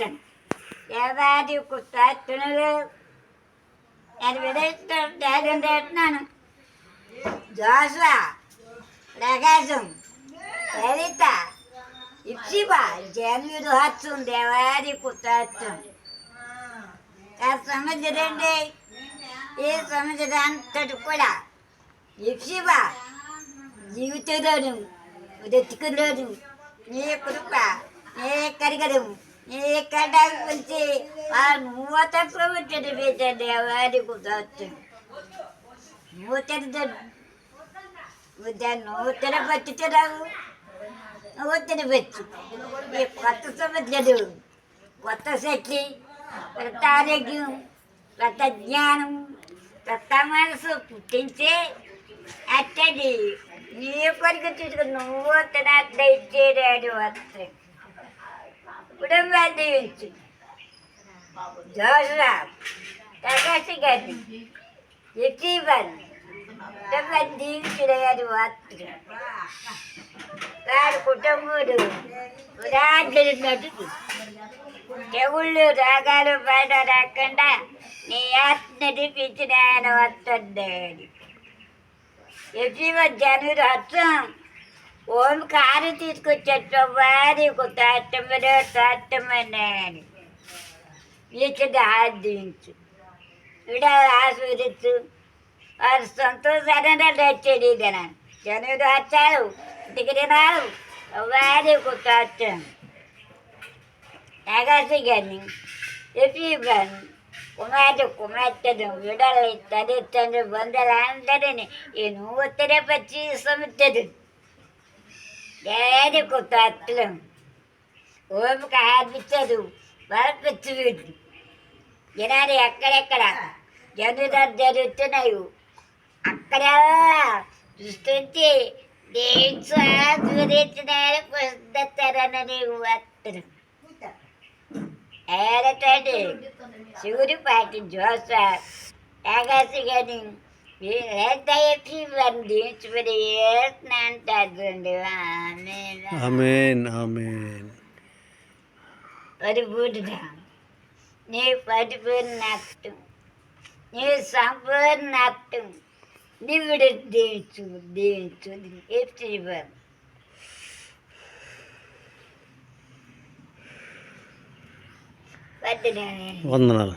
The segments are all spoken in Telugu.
కుత్తాటను ఎవరి కుత్తాటనులు నేను విడేస్తాను డాడీ అంటున్నాను జోసా ప్రకాశం లలిత ఇప్సిబ జన్యుడు హత్సం దేవాది కుత్తాటం ఆ ఈ సంవత్సరం అంతటి కూడా ఇప్సిబ జీవితంలోను బ్రతుకులోను నీ కృప నీ కరిగడము. ఇక్కడ వచ్చి ఆ నూత ప్రవచన వేద దేవారి కుదార్చం నూతన నూతన బతుకురావు నూతన బతు ఈ కొత్త సమస్యలు కొత్త శక్తి కొత్త ఆరోగ్యం కొత్త జ్ఞానం కొత్త మనసు పుట్టించే అట్టది నీ కొరకు చూసుకుని నువ్వు తన ఇచ్చేడాడు వస్తే కుటుంబాన్ని దీవించు జోసరా ప్రకాశ్ గారిని యతీవన్ కుటుంబాన్ని దీవించడాడు వార్తలు వారి కుటుంబుడు పురాజున్నట్టు తెగుళ్ళు రాగాలు బయట రాకుండా నీ ఆత్మని పిచ్చిన ఆయన వస్తుంది యజీవ జనుడు అర్థం ఓం కారు తీసుకొచ్చేట వారి తాటమలో తాటమన్నాను వీటికి ఆర్థించు విడ ఆస్వాదించు వారు సంతోషాన్ని వచ్చేది కదా జనుడు వచ్చారు దిగినారు వారి తాటం ఆకాశ గారిని యజీవన్ కుమార్తె కుమార్తెను విడలి తల్లిదండ్రులు బంధువులందరినీ ఈ నూతన పచ్చి సముద్రుడు ఏది కొత్త అట్లు ఓపిక ఆర్పించదు బలపించదు జనాలు ఎక్కడెక్కడ? జనుదాలు జరుగుతున్నాయి అక్కడ దృష్టించి దేశ ఆస్వాదించినారు నీవు వస్తారు ఏరటండి శివుడు పాటి జోస ఏకాశి కానీ ఏదైతే బంధించుకుని ఏనంటాడు ఆమె ఆమెన్ ఆమెన్ పరిపూర్ణ నీ పరిపూర్ణత్వం నీ సంపూర్ణత్వం నీవుడు దీవించు దీవించు ఎప్పుడు వద్దునే వందనాలు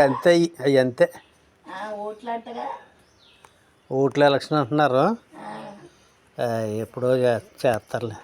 అంతే అవి అంతే. ఓట్లు ఎలక్షన్ అంటున్నారు. ఎప్పుడో చేస్తారులే.